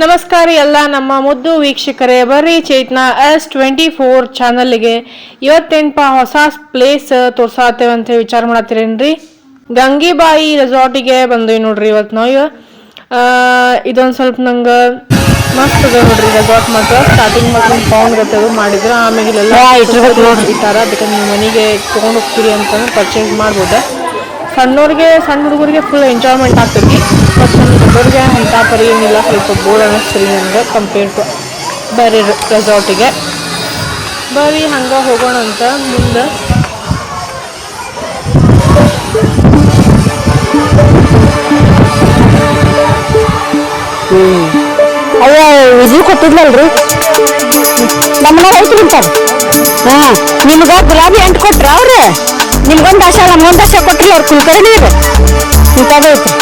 ನಮಸ್ಕಾರ ಎಲ್ಲ ನಮ್ಮ ಮುದ್ದು ವೀಕ್ಷಕರೇ ಬರ್ರಿ ಚೈತ್ನ ಎಸ್ ಟ್ವೆಂಟಿ ಫೋರ್ ಚಾನಲ್ಗೆ. ಇವತ್ತೇನಪ್ಪ ಹೊಸ ಪ್ಲೇಸ್ ತೋರ್ಸಾತೇವೆ ಅಂತ ಹೇಳಿ ವಿಚಾರ ಮಾಡತ್ತೀರೇನ್ರಿ? ಗಂಗಿಬಾಯಿ ರೆಸಾರ್ಟಿಗೆ ಬಂದ್ವಿ ನೋಡ್ರಿ ಇವತ್ತು ನಾವು. ಇದೊಂದು ಸ್ವಲ್ಪ ನಂಗೆ ಮಸ್ತ್ ಅದ ನೋಡ್ರಿ ರೆಸಾರ್ಟ್ ಮಾತ್ರ ಸ್ಟಾರ್ಟಿಂಗ್ ಮಾತ್ರ ಪೌಂಡ್ ಗತ್ತದು ಮಾಡಿದ್ರು. ಆಮೇಲೆ ಇಲ್ಲೆಲ್ಲ ಥರ ಅದಕ್ಕೆ ನೀವು ಮನೆಗೆ ತೊಗೊಂಡು ಹೋಗ್ತೀರಿ ಅಂತಂದ್ರೆ ಪರ್ಚೇಸ್ ಮಾಡ್ಬೋದ. ಸಣ್ಣವ್ರಿಗೆ ಸಣ್ಣ ಹುಡುಗರಿಗೆ ಫುಲ್ ಎಂಜಾಯ್ಮೆಂಟ್ ಆಗ್ತೈತಿ. ಬಟ್ ನಮ್ಮ ದೊಡ್ಡವ್ರಿಗೆ ಅಂತ ಪರಿ ಏನಿಲ್ಲ, ಸ್ವಲ್ಪ ಬೋರ್ ಅನ್ನಿಸ್ತೀರಿ ನನಗೆ ಕಂಪೇರ್ ಟು ಬೇರೆ ರೆಸಾರ್ಟಿಗೆ ಬರೀ ಹಂಗೆ ಹೋಗೋಣ ಅಂತ ಮುಂದೆ. ವಿಜಯ್ ಕೊಟ್ಟಿದ್ಲಲ್ರಿ ನಮ್ಮನೆ ಹೋಯ್ತು ನಿಂತಾರ? ಹಾ, ನಿಮ್ಗ ಗುಲಾಬಿ ಅಂಟ್ ಕೊಟ್ರ ಅವ್ರೆ? ನಿಮ್ಗೊಂದ್ ಆಶೆ, ನಮ್ಗೊಂದ್ ಆಶೆ ಕೊಟ್ರಿ, ಅವ್ರು ಕುಲ್ಕರ್ಣಿ ನೀವು ಇಂಥದೈತಿ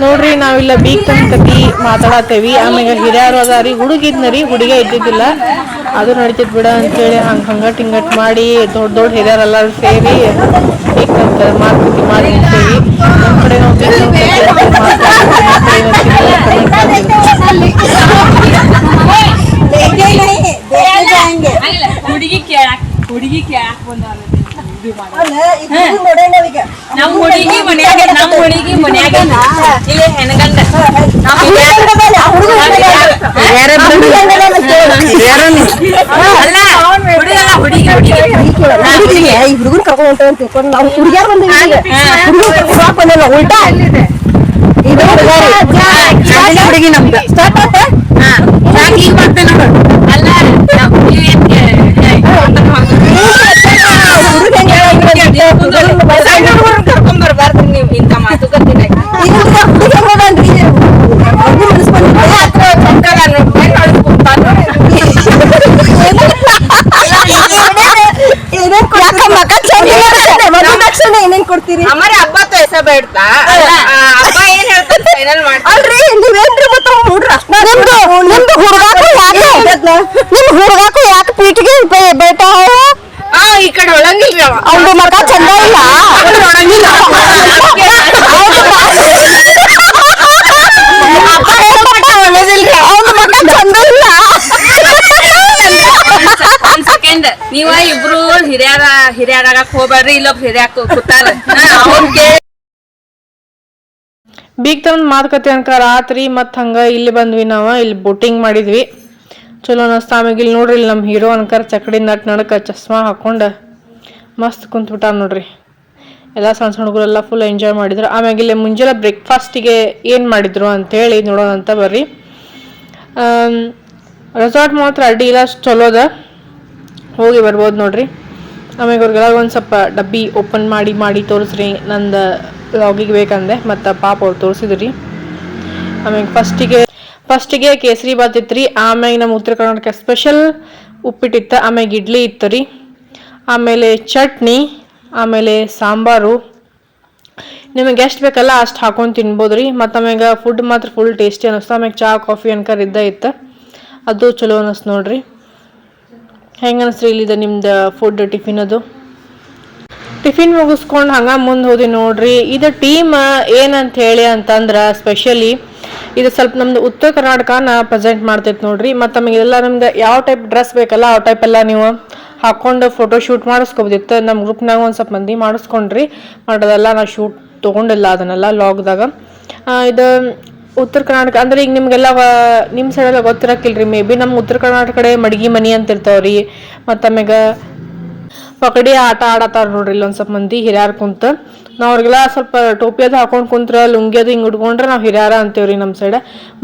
ನೋಡ್ರಿ ನಾವಿಲ್ಲ ಬೀಕ್ ಕತಿ ಮಾತಾಡತ್ತೇವಿ ಆಮೇಲೆ ಹಿರಿಯರು ಅದಾರಿ ಹುಡುಗಿದ್ನರಿ ಹುಡುಗ ಇದ್ದಿದ್ದಿಲ್ಲ ಅದು ನಡೀತೈತಿ ಬಿಡ ಅಂತೇಳಿ ಹಂಗೆ ಹಂಗಟ್ ಹಿಂಗಟ್ ಮಾಡಿ ದೊಡ್ಡ ದೊಡ್ಡ ಹಿರಿಯರೆಲ್ಲರೂ ಸೇರಿ ಬೀಕ್ ಅಂತ ಮಾತುಕತೆ ಮಾಡಿ ಅಂತೇವಿ ನಮ್ಮ ಕಡೆ ನಾವು ಹುಡುಗಿ ಕೇಳಾಕ್ ಹುಡುಗಿ ಕೇಳಾಕ್ ಬಂದವ್ರ ನಮ್ ಹುಡುಗಿ ಮನ್ಯಾಗ ನಮ್ ಹುಡುಗಿ ಮನ್ಯಾಗ ಇಲ್ಲಿ ಹೆಣ್ಗಂಡ. ಹುಡುಗಿ ಹುಡುಗಿ ಈ ಕರ್ಕೊಂಡು ಹೊಂಟೇವ್ ಅಂತ ತಿಳ್ಕೊಂಡು ನಾವು ಹುಡುಗ್ಯಾರ ಬಂದಿವಿ. ಹುಡುಗನ್ ಕರ್ಕೊಂಡು ಬಂದಿಲ್ಲ ಉಲ್ಟಾ. ಇದು ಹುಡುಗಿ ನಮ್ದು. ಸ್ಟಾರ್ಟ್ ಆತ ಯಾಕೆ ಈಗ ಮಾಡ್ತೇನೆ ನೋಡು. ಅಲ್ಲ ಹುಡುಗ ಹೆಂಗ್ ಸಣ್ಣ ನಂಬರ್ ಬರ್ದ್ರಿ ನೀವು ಇಂತ ಮಾತುಕತೆ ಬನ್ರಿ ಕೊಡ್ತೀರಿ ಅಮ್ಮರೆ ಹಬ್ಬ ಹೆಸ ಬೇಡ್ತಾ ಹಬ್ಬ ಏನ್ ಹೇಳ್ತಾರೆ ಫೈನಲ್ ಮಾಡ್ತಾಳ್ರಿ ನೀವೇನ್ರಿ ಮತ್ತೆ ಹುಡ್ರ ನಿಮ್ದು ನಿಮ್ದು ಹುಡುಗಾಕು ಯಾಕೆ ನಿಮ್ ಹುಡುಗಾಕು ಯಾಕೆ ಪೀಟಿಗೆ ಬೇಟ ಈ ಕಡೆ ಒಳಂಗಿಲ್ರಿ ಅವ. ಅವ್ನ ಮಗ ಚಂದ ಇಲ್ಲ. ಅವ್ನ ಮಗ ಚಂದ ಇಲ್ಲ. ಒಂದ್ ಸೆಕೆಂಡ್ ನೀವ ಇಬ್ರು ಹಿರಿಯರ ಹಿರಿಯರಾಗಕ್ ಹೋಗ್ಬೇಡ್ರಿ ಇಲ್ಲೊಬ್ ಹಿರಿಯಾಕ ಕೂತಾರ. ಅವ್ರಿಗೆ ಬೀಗ್ ತಂದ್ ಮಾತುಕತೆ ಅನ್ಕ ರಾತ್ರಿ ಮತ್ತ ಹಂಗ ಇಲ್ಲಿ ಬಂದ್ವಿ ನಾವು ಇಲ್ಲಿ ಬೋಟಿಂಗ್ ಮಾಡಿದ್ವಿ. ಚಲೋ ಅನಸ್ತ ಆಮ್ಯಾಗ ಇಲ್ಲಿ ನೋಡ್ರಿ, ಇಲ್ಲಿ ನಮ್ಮ ಹೀರೋ ಅನ್ಕರ್ ಚಕಡಿ ನಟ್ ನಡಕ ಚಸ್ಮಾ ಹಾಕೊಂಡು ಮಸ್ತ್ ಕುಂತ್ಬಿಟ್ಟ ನೋಡ್ರಿ. ಎಲ್ಲ ಸಣ್ಣ ಸಣ್ಣ ಹುಡುಗರೆಲ್ಲ ಫುಲ್ ಎಂಜಾಯ್ ಮಾಡಿದ್ರು. ಆಮ್ಯಾಗ ಇಲ್ಲಿ ಮುಂಜಾನೆ ಬ್ರೇಕ್ಫಾಸ್ಟಿಗೆ ಏನು ಮಾಡಿದ್ರು ಅಂತೇಳಿ ನೋಡೋಣ ಅಂತ ಬರ್ರಿ. ರೆಸಾರ್ಟ್ ಮಾತ್ರ ಅಡ್ಡಿ ಇಲ್ಲ, ಅಷ್ಟ್ ಚಲೋ ಅದ. ಹೋಗಿ ಬರ್ಬೋದು ನೋಡ್ರಿ. ಆಮ್ಯಾಗ ಅವ್ರಿಗೆಲ್ಲ ಒಂದು ಸ್ವಲ್ಪ ಡಬ್ಬಿ ಓಪನ್ ಮಾಡಿ ಮಾಡಿ ತೋರಿಸ್ರಿ. ನಂದು ಲಾಗಿಗೆ ಬೇಕಂದೆ, ಮತ್ತು ಪಾಪ ಅವ್ರು ತೋರಿಸಿದ್ರಿ. ಆಮೇಲೆ ಫಸ್ಟಿಗೆ ಫಸ್ಟಿಗೆ ಕೇಸರಿ ಬಾತ್ ಇತ್ತು ರೀ ಆಮೇಲೆ ನಮ್ಮ ಉತ್ತರ ಕರ್ನಾಟಕ ಸ್ಪೆಷಲ್ ಉಪ್ಪಿಟ್ಟಿತ್ತು ಆಮೇಲೆ ಇಡ್ಲಿ ಇತ್ತು ರೀ. ಆಮೇಲೆ ಚಟ್ನಿ, ಆಮೇಲೆ ಸಾಂಬಾರು. ನಿಮಗೆ ಎಷ್ಟು ಬೇಕಲ್ಲ ಅಷ್ಟು ಹಾಕೊಂಡು ತಿನ್ಬೋದು ರೀ. ಮತ್ತು ಆಮ್ಯಾಗ ಫುಡ್ ಮಾತ್ರ ಫುಲ್ ಟೇಸ್ಟಿ ಅನ್ನಿಸ್ತು. ಆಮ್ಯಾಗ ಚಹಾ ಕಾಫಿ ಅನ್ಕರ್ ಇದ್ದ ಇತ್ತು. ಅದು ಚಲೋ ಅನ್ನಿಸ್ತು ನೋಡ್ರಿ. ಹೆಂಗೆ ಅನಿಸ್ರಿ ಇಲ್ಲಿದೆ ನಿಮ್ದು ಫುಡ್ ಟಿಫಿನ್ ಅದು? ಟಿಫಿನ್ ಮುಗಿಸ್ಕೊಂಡು ಹಂಗೆ ಮುಂದೆ ಹೋದಿ ನೋಡ್ರಿ. ಇದು ಟೀಮ್ ಏನಂತ ಹೇಳಿ ಅಂತಂದ್ರೆ ಸ್ಪೆಷಲಿ ಇದು ಸ್ವಲ್ಪ ನಮ್ದು ಉತ್ತರ ಕರ್ನಾಟಕನ ಪ್ರೆಸೆಂಟ್ ಮಾಡ್ತೈತೆ ನೋಡ್ರಿ. ಮತ್ತು ನಮಗೆ ಎಲ್ಲ ನಮ್ಗೆ ಯಾವ ಟೈಪ್ ಡ್ರೆಸ್ ಬೇಕಲ್ಲ, ಆ ಟೈಪ್ ಎಲ್ಲ ನೀವು ಹಾಕೊಂಡು ಫೋಟೋ ಶೂಟ್ ಮಾಡಿಸ್ಕೊಬೋದಿತ್ತು. ನಮ್ಮ ಗ್ರೂಪ್ನಾಗ ಒಂದು ಸ್ವಲ್ಪ ಮಂದಿ ಮಾಡಿಸ್ಕೊಂಡ್ರಿ. ಬಟ್ ಅದೆಲ್ಲ ನಾ ಶೂಟ್ ತೊಗೊಂಡಿಲ್ಲ ಅದನ್ನೆಲ್ಲ ಲಾಗ್ದಾಗ ಇದು ಉತ್ತರ ಕರ್ನಾಟಕ, ಅಂದ್ರೆ ಈಗ ನಿಮಗೆಲ್ಲ ವ- ನಿಮ್ ಸೈಡ್ ಎಲ್ಲ ಗೊತ್ತಿರಕ್ಕಿಲ್ರಿ. ಮೇ ಬಿ ನಮ್ಮ ಉತ್ತರ ಕರ್ನಾಟಕ ಕಡೆ ಮಡಗಿ ಮನಿ ಅಂತ ಇರ್ತಾವ್ರಿ. ಮತ್ತು ಆಮ್ಯಾಗ ಪಕಡಿ ಆಟ ಆಡತ್ತಾರ ನೋಡ್ರಿ ಇಲ್ಲೊಂದು ಸ್ವಲ್ಪ ಮಂದಿ ಹಿರಿಯಾರ್ ಕುಂತ. ನಾವ್ ಅವ್ರಿಗೆಲ್ಲ ಸ್ವಲ್ಪ ಟೋಪಿ ಅದು ಹಾಕೊಂಡು ಕುಂತ್ರ ಲುಂಗಿ ಅದು ಹಿಂಗೆ ಉಟ್ಕೊಂಡ್ರೆ ನಾವು ಹಿರಿಯಾರ ಅಂತೇವ್ರಿ ನಮ್ಮ ಸೈಡ್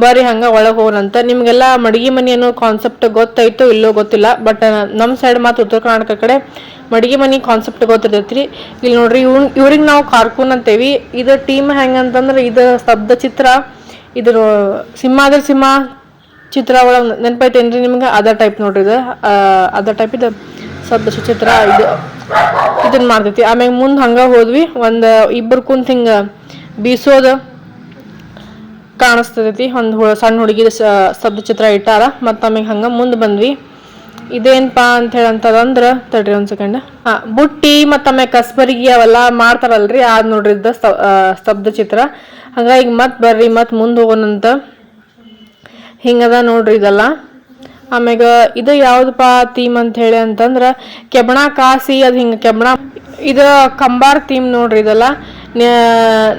ಬರ್ರಿ ಹಂಗೆ ಒಳಗೆ ಹೋಗೋಣಂತ ನಿಮಗೆಲ್ಲ ಮಡಿಗೆ ಮನೆ ಅನ್ನೋ ಕಾನ್ಸೆಪ್ಟ್ ಗೊತ್ತಾಯ್ತೋ ಇಲ್ಲೋ ಗೊತ್ತಿಲ್ಲ ಬಟ್ ನಮ್ಮ ಸೈಡ್ ಮತ್ತು ಉತ್ತರ ಕರ್ನಾಟಕ ಕಡೆ ಮಡಿಗೆ ಮನೆ ಕಾನ್ಸೆಪ್ಟ್ ಗೊತ್ತಿರ್ತೈತ್ರಿ. ಇಲ್ಲಿ ನೋಡ್ರಿ ಇವ್ ಇವ್ರಿಗೆ ನಾವು ಕಾರ್ಕೂನ್ ಅಂತೇವಿ. ಇದು ಟೀಮ್ ಹೆಂಗಂತಂದ್ರೆ ಇದು ಸ್ತಬ್ಧ ಚಿತ್ರ ಇದ್ರ ಸಿಂಹ ಸಿಂಹ ಚಿತ್ರ ಒಳಗೆ ನೆನಪೈತೇನ್ರಿ ನಿಮ್ಗೆ? ಅದ ಟೈಪ್ ನೋಡ್ರಿ ಇದು. ಅದ ಟೈಪ್ ಇದು ಸದ್ದ ಚಿತ್ರ, ಇದು ಇದನ್ನ ಮಾಡ್ತೈತಿ. ಆಮ್ಯಾಗ ಮುಂದೆ ಹಂಗ ಹೋದ್ವಿ ಒಂದು ಇಬ್ಬರು ಕುಂತ ಹಿಂಗ ಬೀಸೋದು ಕಾಣಿಸ್ತೈತಿ. ಒಂದು ಸಣ್ಣ ಹುಡುಗಿ ಶಬ್ದ ಚಿತ್ರ ಇಟ್ಟಾರ. ಮತ್ತು ಆಮ್ಯಾಗ ಹಂಗ ಮುಂದೆ ಬಂದ್ವಿ. ಇದೇನಪ್ಪಾ ಅಂತ ಹೇಳಂತದಂದ್ರ ತಡ್ರಿ ಒಂದು ಸೆಕೆಂಡ್ ಹಾ ಬುಟ್ಟಿ ಮತ್ತು ಆಮ್ಯಾಗ ಕಸ್ಬರ್ಗಿ ಅವೆಲ್ಲ ಮಾಡ್ತಾರಲ್ರಿ ಅದು ನೋಡ್ರಿ ಇದ್ದ ಸ್ತ- ಆ, ಸ್ತಬ್ಧ ಚಿತ್ರ. ಹಂಗಾಗಿ ಮತ್ತೆ ಬರ್ರಿ ಮತ್ತೆ ಮುಂದೆ ಹೋಗೋಣಂತ ಹಿಂಗದ ನೋಡ್ರಿ ಇದೆಲ್ಲ. ಆಮ್ಯಾಗ ಇದು ಯಾವ್ದಪ್ಪ ಥೀಮ್ ಅಂತ ಹೇಳಿ ಅಂತಂದ್ರ ಕೆಬಣ ಕಾಸಿ ಅದು ಹಿಂಗ ಕೆಬಣ ಇದು ಕಂಬಾರ್ ಥೀಮ್ ನೋಡ್ರಿ ಇದೆಲ್ಲ.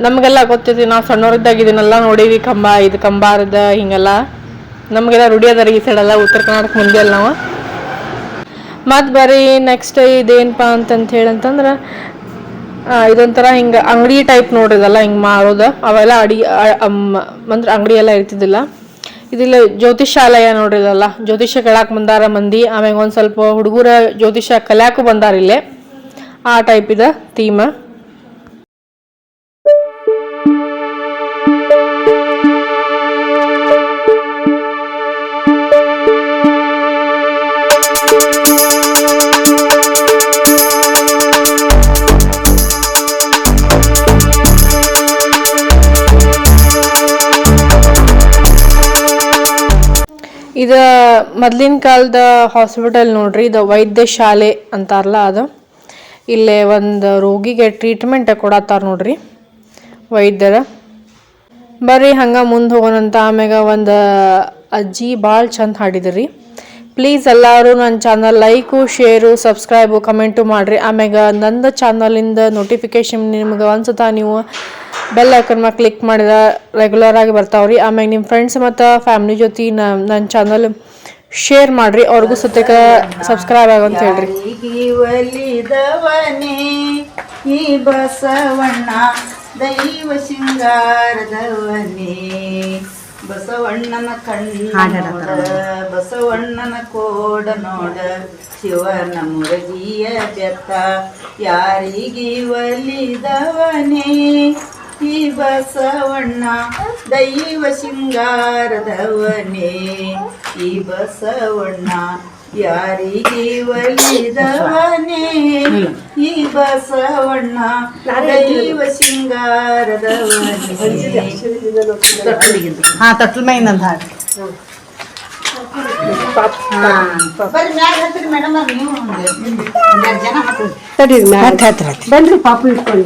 ನಮಗೆಲ್ಲ ಗೊತ್ತೈತಿ ನಾವು ಸಣ್ಣವ್ರಿದ್ದಾಗ ಇದನ್ನೆಲ್ಲ ನೋಡೀವಿ ಕಂಬ, ಇದು ಕಂಬಾರದ ಹಿಂಗೆಲ್ಲ. ನಮಗೆಲ್ಲ ರೂಢಿ ಅದ ಈ ಎಲ್ಲ ಉತ್ತರ ಕರ್ನಾಟಕ ಮುಂದೆ ಅಲ್ಲ ನಾವು. ಮತ್ತು ಬರೀ ನೆಕ್ಸ್ಟ್ ಇದೇನಪ್ಪ ಅಂತಂತ ಹೇಳಂತಂದ್ರೆ ಅಂತಂದ್ರ ಇದೊಂಥರ ಹಿಂಗೆ ಅಂಗಡಿ ಟೈಪ್ ನೋಡ್ರಿದಲ್ಲ ಹಿಂಗೆ ಮಾರೋದ. ಅವೆಲ್ಲ ಅಡಿ ಅಂದ್ರೆ ಅಂಗಡಿ ಎಲ್ಲ ಇರ್ತಿದ್ದಿಲ್ಲ. ಇದಿಲ್ಲ ಜ್ಯೋತಿಷಾಲಯ ನೋಡಿರಲ್ಲ. ಜ್ಯೋತಿಷ್ಯ ಕೇಳಾಕ್ ಬಂದಾರ ಮಂದಿ ಆಮೇಲೆ ಒಂದು ಸ್ವಲ್ಪ ಹುಡುಗರ ಜ್ಯೋತಿಷ ಕಲ್ಯಾಕು ಬಂದಾರ ಇಲ್ಲೇ. ಆ ಟೈಪ್ ಇದೆ ಥೀಮ್ ಮೊದ್ಲಿನ ಕಾಲದ ಹಾಸ್ಪಿಟಲ್ ನೋಡ್ರಿ, ಇದು ವೈದ್ಯ ಶಾಲೆ ಅಂತಾರಲ್ಲ ಅದು. ಇಲ್ಲೇ ಒಂದು ರೋಗಿಗೆ ಟ್ರೀಟ್ಮೆಂಟ್ ಕೊಡತ್ತಾರ ನೋಡ್ರಿ, ವೈದ್ಯರ. ಬರ್ರಿ ಹಂಗೆ ಮುಂದೆ ಹೋಗೋಣಂತ, ಆಮ್ಯಾಗ ಒಂದು ಅಜ್ಜಿ ಭಾಳ ಚಂದ ಹಾಡಿದ್ರಿ. ಪ್ಲೀಸ್ ಎಲ್ಲರೂ ನನ್ನ channel like share subscribe comment ಮಾಡಿರಿ. ಆಮ್ಯಾಗ ನಂದು ಚಾನಲಿಂದ ನೋಟಿಫಿಕೇಶನ್ ನಿಮ್ಗೆ ಅನ್ಸುತ್ತಾ ನೀವು ಬೆಲ್ ಐಕನ್ ಮ್ಯಾಲೆ ಕ್ಲಿಕ್ ಮಾಡಿದ ರೆಗ್ಯುಲರ್ ಆಗಿ ರೀ ಆಮ್ಯಾಗ ನಿಮ್ಮ ಫ್ರೆಂಡ್ಸ್ ಮತ್ತು ಫ್ಯಾಮ್ಲಿ ಜೊತೆ ನನ್ನ ಚಾನಲ್ ಶೇರ್ ಮಾಡಿರಿ. ಅವ್ರಿಗೂ ಸತ್ಯಕ ಸಬ್ಸ್ಕ್ರೈಬ್ ಆಗಂತ ಹೇಳ್ರಿ. ಈ ಬಸವಣ್ಣ ದೈವ ಶೃಂಗಾರದವನೇ. ಬಸವಣ್ಣನ ಕಣ್ಣ ಬಸವಣ್ಣನ ಕೋಡ ನೋಡ ಶಿವನ ಮುರಗಿಯ ಬೆತ್ತ. ಯಾರಿಗೆ ಒಲಿದವನೇ ಈ ಬಸವಣ್ಣ ದೈವ ಶೃಂಗಾರದವನೇ. ಈ ಬಸವಣ್ಣ ಯಾರಿಗೆ ಒಲಿದವನೇ? ಈ ಬಸವಣ್ಣ ದೈವ ಶೃಂಗಾರದವನೇ. ಹಾ ತಟ್ಲ ಮೈನ್ ಅಂತ ಹಾಡಿ ಬರ್ರಿ ಮ್ಯಾಗ ಹತ್ತಿರಿ ಮೇಡಮ್ ನೀವು. ಜನ ಹತ್ತಿರಿ ಬನ್ರಿ ಪಾಪು ಇಟ್ಕೊಳ್ಳಿ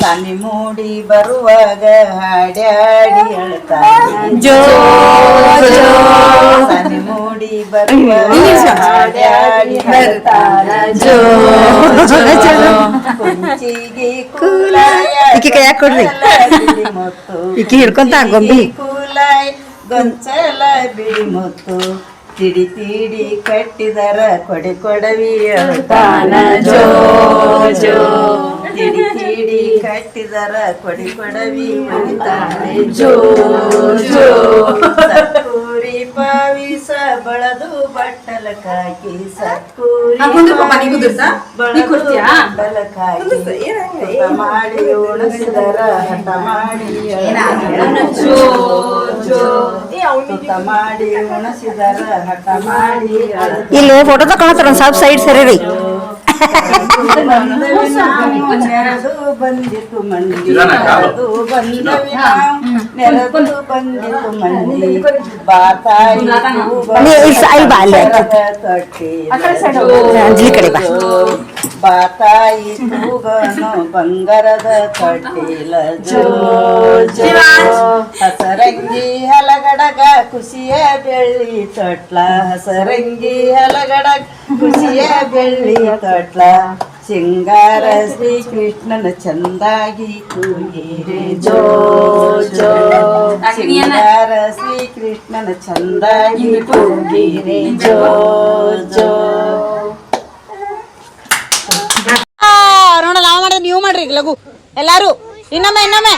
ತಾನಿ ಮೂಡಿ ಬರುವಾಗ ಹಾಡ್ಯಾಡಿ ಹೇಳ್ತಾನೆ. ಜೋ ಜೋ. ತಾನಿ ಮೂಡಿ ಬರುವಾಗ ಹಾಡ್ಯಾಡಿ ಹೇಳ್ತಾನೆ. ಜೋ. ಕುಂಚಿಗೆ ಕೊಡ್ರಿ. ಈಕಿ ಹಿಡ್ಕೊಂತ ಗೊಂಬಿ. ಕೂಲಾಯ್ ಗೊಂಚಲ ಬಿಡಿ ಮುತ್ತು. ತಿಡಿ ತಿಡಿ ಕಟ್ಟಿದರ ಕೊಡೆ ಕೊಡವಿ ಹೇಳ್ತಾನ. ಜೋ. ಜೋ ತಿಡಿ ತಿಡಿ ಕಟ್ಟಿದರ ಕೊಡಿ ಕೊಡವಿ ಮಣಿತಾಳೆ ಜೋ ಜೋ. ಸತ್ಕೂರಿ ಪಾವಿಸ ಬಳದು ಬಟ್ಟಲ ಕಾಕಿ? ನೀ ಬಳದು? ಬಟ್ಟಲ ಕಾಕಿ. ಮಾಡಿ ಉಣಿಸಿದರ ಹಠ ಮಾಡಿ ಜೋ ಜೋ. ಇಲ್ಲಿ ಫೋಟೋ ತಗೊಳತ್ತಾರ ಸ್ವಲ್ಪ ಸೈಡ್ ಸರಿ ರೀ. ನೆರೆದು ಬಂದಿತು ಮಂದಿ ನೆರೆದು ಬಂದವಿ ನಾವು ನೆರೆದು ಬಂದಿತು ಮಂದಿ ಬಾತಾಯಿ ನೀ ಇಲ್ಲಿ ಸ- ಇಲ್ಲಿ ಬಾ, ಅಲ್ಲಿ ಆಚೆ. ತೊಟ್ಟಿ ಅಂಜಲಿ ಕಡೆ ಬಾ ಬಾತಾಯಿ ತೂಗನು ಬಂಗಾರದ ತೊಟ್ಟಿಲ ಜೋ ಜೋ ಹಸರಂಗಿ ಹಲಗಡಗ ಕುಸಿಯ ಬೆಳ್ಳಿ ತೊಟ್ಲ ಹಸರಂಗಿ ಹಲಗಡಗ ಕುಸಿಯ ಬೆಳ್ಳಿ ತೊಟ್ಲ ಸಿಂಗಾರ ಶ್ರೀ ಕೃಷ್ಣನ ಚಂದಾಗಿ ಕೂಗಿರೆ ಜೋ ಜೋ ಸಿಂಗಾರ ಶ್ರೀ ಕೃಷ್ಣನ ಚಂದಾಗಿ ಕೂಗಿರೆ ಜೋ ಜೋ. ನೋಡಲ್ಲ ನಾವು ಮಾಡಿದ್ರೆ ನೀವು ಮಾಡ್ರಿ ಈಗ ಲಘು. ಎಲ್ಲಾರು ಇನ್ನೊಮ್ಮೆ ಇನ್ನೊಮ್ಮೆ.